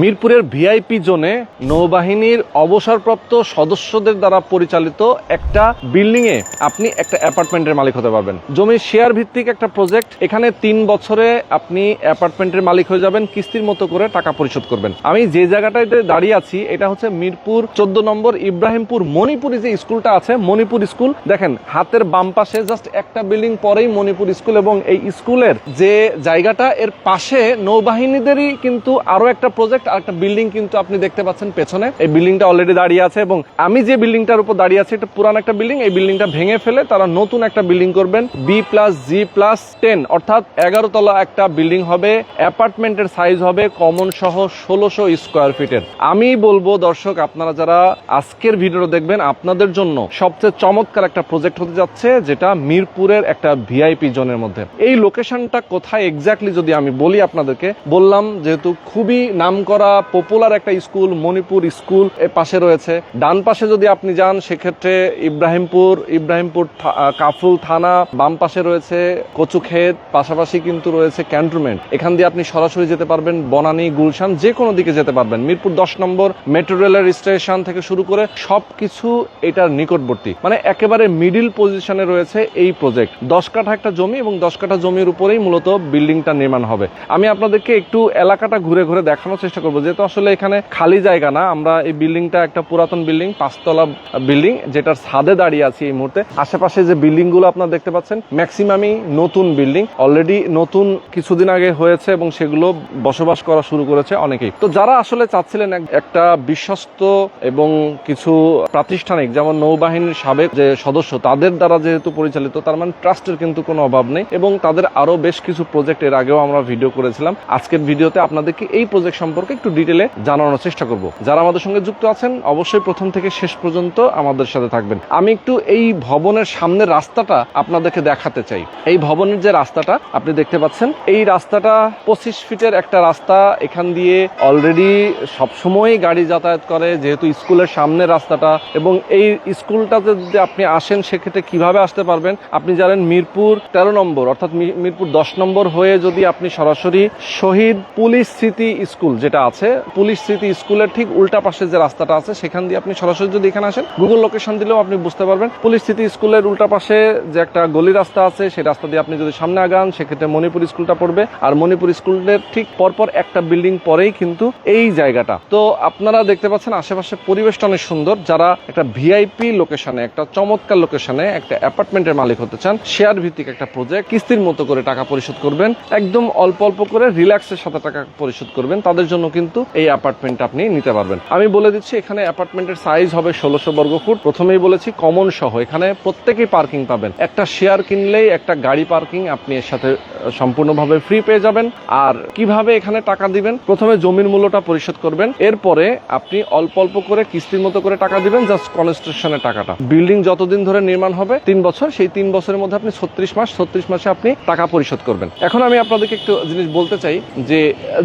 মিরপুরের ভিআইপি জোনে নৌবাহিনীর অবসরপ্রাপ্ত সদস্যদের দ্বারা পরিচালিত একটা বিল্ডিং এ আপনি একটা অ্যাপার্টমেন্টের মালিক হতে পারবেন। জমির শেয়ার ভিত্তিক একটা প্রজেক্ট। এখানে তিন বছরে আপনি অ্যাপার্টমেন্টের মালিক হয়ে যাবেন, কিস্তির মতো করে টাকা পরিশোধ করবেন। আমি যে জায়গাটাতে দাঁড়িয়ে আছি, এটা হচ্ছে মিরপুর চোদ্দ নম্বর ইব্রাহিমপুর মণিপুরি যে স্কুলটা আছে, মণিপুর স্কুল। দেখেন, হাতের বাম পাশে জাস্ট একটা বিল্ডিং, পরেই মণিপুর স্কুল এবং এই স্কুলের যে জায়গাটা, এর পাশে নৌবাহিনীদেরই কিন্তু আরও একটা প্রজেক্ট আর একটা বিল্ডিং কিন্তু আপনি দেখতে পাচ্ছেন পেছনে। এই বিল্ডিংটা অলরেডি দাঁড়িয়ে আছে এবং আমি যে বিল্ডিংটার উপর দাঁড়িয়ে আছি, এটা পুরান একটা বিল্ডিং এই বিল্ডিংটা ভেঙে ফেলে তারা নতুন একটা বিল্ডিং করবেন। B plus G plus ten অর্থাৎ এগারো তলা একটা বিল্ডিং হবে। অ্যাপার্টমেন্টের সাইজ হবে কমন সহ ষোলোশো স্কোয়ার ফিটের আমি বলব, দর্শক, আপনারা যারা আজকের ভিডিও দেখবেন, আপনাদের জন্য সবচেয়ে চমৎকার একটা প্রজেক্ট হতে যাচ্ছে, যেটা মিরপুরের একটা ভিআইপি জোনের মধ্যে। এই লোকেশনটা কোথায় এক্স্যাক্টলি যদি আমি বলি আপনাদেরকে, বললাম যেহেতু খুবই নামকরা পপুলার একটা স্কুল মণিপুর স্কুলের পাশে রয়েছে। ডান পাশে যদি আপনি যান, সেক্ষেত্রে ইব্রাহিমপুর ইব্রাহিমপুর কাফরুল থানা, বাম পাশে রয়েছে কচুক্ষেত, পাশাপাশি কিন্তু রয়েছে ক্যান্টনমেন্ট এখান দিয়ে আপনি সরাসরি যেতে পারবেন, বনানী, গুলশান যে কোনো দিকে যেতে পারবেন। মিরপুর দশ নম্বর মেট্রো রেলের স্টেশন থেকে শুরু করে সবকিছু এটার নিকটবর্তী। মানে একেবারে মিডিল পজিশনে রয়েছে এই প্রজেক্ট দশ কাঠা একটা জমি এবং দশ কাঠা জমির উপরেই মূলত বিল্ডিংটা নির্মাণ হবে। আমি আপনাদেরকে একটু এলাকাটা ঘুরে ঘুরে দেখানোর চেষ্টা করব। যেহেতু আসলে এখানে খালি জায়গা না, আমরা এই বিল্ডিংটা একটা পুরাতন বিল্ডিং, পাঁচতলা বিল্ডিং, যেটার ছাদে দাঁড়িয়ে আছি এই মুহূর্তে। আশেপাশে যে বিল্ডিংগুলো আপনারা দেখতে পাচ্ছেন, ম্যাক্সিমামই নতুন বিল্ডিং। অলরেডি নতুন কিছুদিন আগে হয়েছে এবং সেগুলো বসবাস করা শুরু করেছে অনেকেই। তো যারা আসলে চাচ্ছিলেন এক- একটা বিশ্বস্ত এবং কিছু প্রাতিষ্ঠানিক, যেমন নৌবাহিনীর সাবেক যে সদস্য, তাদের দ্বারা যেহেতু পরিচালিত, তার মানে ট্রাস্টের কিন্তু কোনো অভাব নেই। এবং তাদের আরও বেশ কিছু প্রজেক্ট এর আগেও আমরা ভিডিও করেছিলাম। আজকের ভিডিওতে আপনাদেরকে এই প্রজেক্ট সম্পর্কে একটু ডিটেলে জানানোর চেষ্টা করব। যারা আমাদের সঙ্গে যুক্ত আছেন, অবশ্যই প্রথম থেকে শেষ পর্যন্ত আমাদের সাথে থাকবেন। আমি একটু এই ভবনের সামনের রাস্তাটা আপনাদেরকে দেখাতে চাই। এই ভবনের যে রাস্তাটা, আপনি দেখতে পাচ্ছেন, এই রাস্তাটা পঁচিশ ফিটের একটা রাস্তা। এখান দিয়ে অলরেডি সবসময় গাড়ি যাতায়াত করে, যেহেতু স্কুলের সামনে রাস্তাটা। এবং এই স্কুলটাতে যদি আপনি আসেন, সেক্ষেত্রে কীভাবে আসতে পারবেন? আপনি জানেন, মিরপুর তেরো নম্বর, অর্থাৎ মিরপুর দশ নম্বর হয়ে যদি আপনি সরাসরি শহীদ পুলিশ স্মৃতি স্কুল, যেটা আছে, পুলিশ স্মৃতি স্কুলের ঠিক উল্টা পাশে যে রাস্তাটা আছে, সেখান দিয়ে আপনি সরাসরি যদি এখানে আসেন গুগল লোকেশন দিলেও আপনি বুঝতে পারবেন। পুলিশ স্মৃতি স্কুলের উল্টা পাশে যে একটা গলি রাস্তা আছে, সেই রাস্তা দিয়ে আপনি যদি সামনে আগান, সেক্ষেত্রে মণিপুর স্কুলটা পড়বে। আর মণিপুর স্কুলের ঠিক পরপর একটা বিল্ডিং পরেই কিন্তু এই জায়গাটা। তো আপনারা দেখতে পাচ্ছেন, আশেপাশে পরিবেশটা অনেক সুন্দর। যারা একটা ভিআইপি লোকেশনে একটা চমৎকার লোকেশনে একটা অ্যাপার্টমেন্টের মালিক হতে চান শেয়ার ভিত্তিক একটা প্রজেক্ট কিস্তির মতো করে টাকা পরিশোধ করবেন। একদম অল্প অল্প করে রিল্যাক্সের সাথে টাকা পরিশোধ করবেন। তাদের জন্য কিন্তু এই অ্যাপার্টমেন্ট আপনি নিতে পারবেন। আমি বলে দিচ্ছি, এখানে অ্যাপার্টমেন্টের সাইজ হবে ষোলোশো বর্গ ফুট। প্রথমেই বলেছি কমন সহ। এখানে প্রত্যেকেই পার্কিং পাবেন। একটা শেয়ার কিনলেই একটা গাড়ি পার্কিং আপনি এর সাথে সম্পূর্ণভাবে ফ্রি পেয়ে যাবেন। আর কীভাবে এখানে টাকা দিবেন? প্রথমে জমির মূল্যটা পরিশোধ করবেন। এরপরে আপনি অল্প অল্প করে, কিস্তির মতো করে টাকা দিবেন জাস্ট কনস্ট্রাকশনের টাকাটা। বিল্ডিং যতদিন ধরে নির্মাণ হবে, তিন বছর, সেই তিন বছরের মধ্যে আপনি ছত্রিশ মাস, ছত্রিশ মাসে আপনি টাকা পরিশোধ করবেন। এখন আমি আপনাদেরকে একটু জিনিস বলতে চাই, যে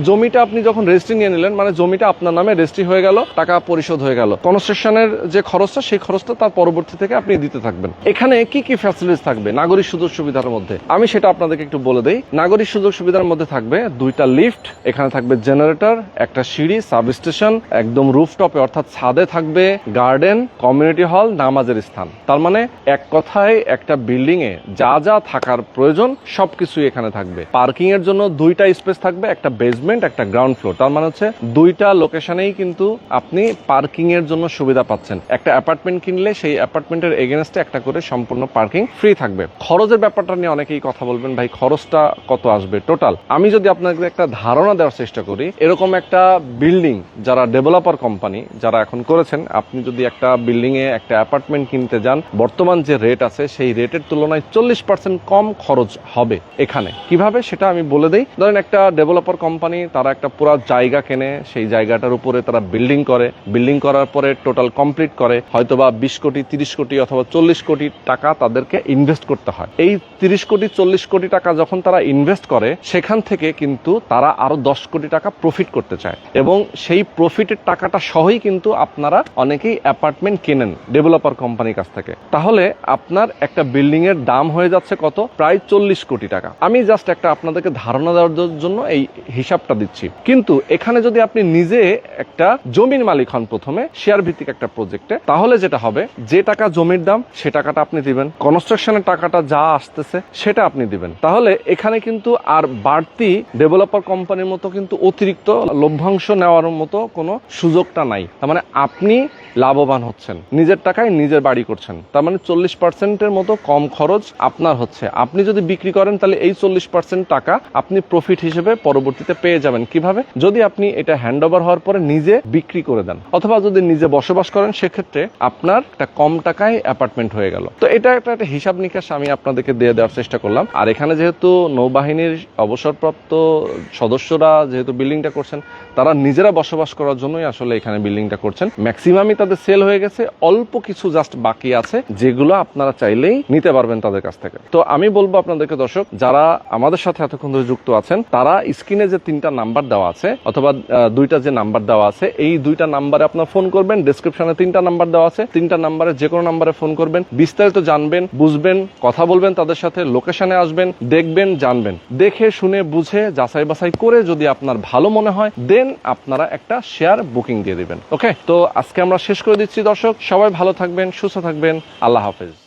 জমিটা আপনি যখন রেজিস্ট্রি নিয়ে নিলেন মানে জমিটা আপনার নামে রেজিস্ট্রি হয়ে গেল, টাকা পরিশোধ হয়ে গেল। কনস্ট্রাকশনের যে খরচটা, সেই খরচটা তার পরবর্তী থেকে আপনি দিতে থাকবেন। এখানে কি কি ফ্যাসিলিটিস থাকবে? নাগরিক সুযোগ সুবিধার মধ্যে। আমি সেটা আপনাদেরকে একটু বলে দেই। নাগরিক সুযোগ সুবিধার মধ্যে থাকবে দুইটা লিফট এখানে থাকবে জেনারেটর একটা সিঁড়ি সাবস্টেশন একদম রুফটপে অর্থাৎ ছাদে থাকবে গার্ডেন কমিউনিটি হল নামাজের স্থান। তার মানে এক কথায় একটা বিল্ডিং এ যা যা থাকার প্রয়োজন, সবকিছুই এখানে থাকবে। পার্কিং এর জন্য দুইটা স্পেস থাকবে, একটা বেসমেন্ট একটা গ্রাউন্ড ফ্লোর তার মানে হচ্ছে দুইটা লোকেশনেই কিন্তু আপনি পার্কিং এর জন্য সুবিধা পাচ্ছেন। একটা অ্যাপার্টমেন্ট কিনলে সেই অ্যাপার্টমেন্টের এগেনস্টে একটা করে সম্পূর্ণ পার্কিং ফ্রি থাকবে। খরচের ব্যাপারটা নিয়ে অনেকেই কথা বলবেন, ভাই, খরচটা কত আসবে টোটাল আমি যদি আপনাকে একটা ধারণা দেওয়ার চেষ্টা করি, এরকম একটা বিল্ডিং যারা ডেভেলপার কোম্পানি যারা এখন করেছেন, আপনি যদি একটা বিল্ডিং এ একটা অ্যাপার্টমেন্ট কিনতে যান, বর্তমান যে রেট আছে, সেই রেটের তুলনায় চল্লিশ পার্সেন্ট কম খরচ হবে এখানে। কীভাবে? সেটা আমি বলে দেই। ধরেন একটা ডেভেলপার কোম্পানি তারা একটা পুরো জায়গা কেনে, সেই জায়গাটার উপরে তারা বিল্ডিং করে। বিল্ডিং করার পরে টোটাল কমপ্লিট করে। হয়তোবা বিশ কোটি, তিরিশ কোটি অথবা চল্লিশ কোটি টাকা তাদেরকে ইনভেস্ট করতে হয়। এই তিরিশ কোটি, চল্লিশ কোটি টাকা যখন তারা ইনভেস্ট করে, সেখান থেকে কিন্তু তারা আরও দশ কোটি টাকা প্রফিট করতে চায়। এবং সেই প্রফিটের টাকাটা সহই কিন্তু আপনারা অনেকেই অ্যাপার্টমেন্ট কেনেন ডেভেলপার কোম্পানির কাছ থেকে। তাহলে আপনার একটা বিল্ডিং এর দাম হয়ে যাচ্ছে কত? প্রায় চল্লিশ কোটি টাকা। আমি জাস্ট একটা আপনাদেরকে ধারণা দেওয়ার জন্য এই হিসাবটা দিচ্ছি। কিন্তু এখানে যদি আপনি নিজে একটা জমির মালিক হন প্রথমে শেয়ার ভিত্তিক একটা প্রজেক্টে তাহলে যেটা হবে, যে টাকা জমির দাম, সে টাকাটা আপনি দিবেন। কনস্ট্রাকশনের টাকাটা যা আসতেছে, সেটা আপনি দিবেন। তাহলে এখানে কিন্তু আর বাড়তি ডেভেলপার কোম্পানির মতো কিন্তু অতিরিক্ত লভ্যাংশ নেওয়ার মতো কোনো সুযোগটা নাই। তার মানে আপনি লাভবান হচ্ছেন। নিজের টাকায় নিজের বাড়ি করছেন। তার মানে চল্লিশ পার্সেন্টের মতো কম খরচ আপনার হচ্ছে। আপনি যদি বিক্রি করেন, তাহলে এই চল্লিশ পার্সেন্ট টাকা আপনি প্রফিট হিসেবে পরবর্তীতে পেয়ে যাবেন। কীভাবে? যদি আপনি এটা হ্যান্ড ওভার হওয়ার পরে নিজে বিক্রি করে দেন, অথবা যদি নিজে বসবাস করেন, সেক্ষেত্রে আপনার একটা কম টাকায় অ্যাপার্টমেন্ট হয়ে গেল। তো এটা একটা একটা হিসাব নিকাশ আমি আপনাদেরকে দিয়ে দেওয়ার চেষ্টা করলাম। আর এখানে যেহেতু নৌবাহিনীর অবসরপ্রাপ্ত সদস্যরা যেহেতু বিল্ডিংটা করছেন, তারা নিজেরা বসবাস করার জন্যই আসলে এখানে বিল্ডিংটা করছেন। ম্যাক্সিমামই তাদের সেল হয়ে গেছে, অল্প কিছু জাস্ট বাকি আছে, যেগুলো আপনারা চাইলেই নিতে পারবেন তাদের কাছ থেকে। তো আমি বলব আপনাদেরকে দর্শক, যারা আমাদের সাথে এতক্ষণ ধরে যুক্ত আছেন, তারা স্ক্রিনে যে তিনটা নাম্বার দেওয়া আছে, অথবা দুইটা যে নাম্বার দেওয়া আছে, এই দুইটা নাম্বারে আপনার ফোন করবেন ডেসক্রিপশনে তিনটা নাম্বার দেওয়া আছে, তিনটা নাম্বারে যে কোনো নাম্বারে ফোন করবেন, বিস্তারিত জানবেন, বুঝবেন, কথা বলবেন তাদের সাথে লোকেশনে আসবেন, দেখবেন, জানবেন। দেখে, শুনে, বুঝে, যাচাই বাছাই করে যদি আপনার ভালো মনে হয় দেন আপনারা একটা শেয়ার বুকিং দিয়ে দিবেন। ওকে তো আজকে আমরা শেষ করে দিচ্ছি দর্শক। সবাই ভালো থাকবেন সুস্থ থাকবেন। আল্লাহ হাফেজ।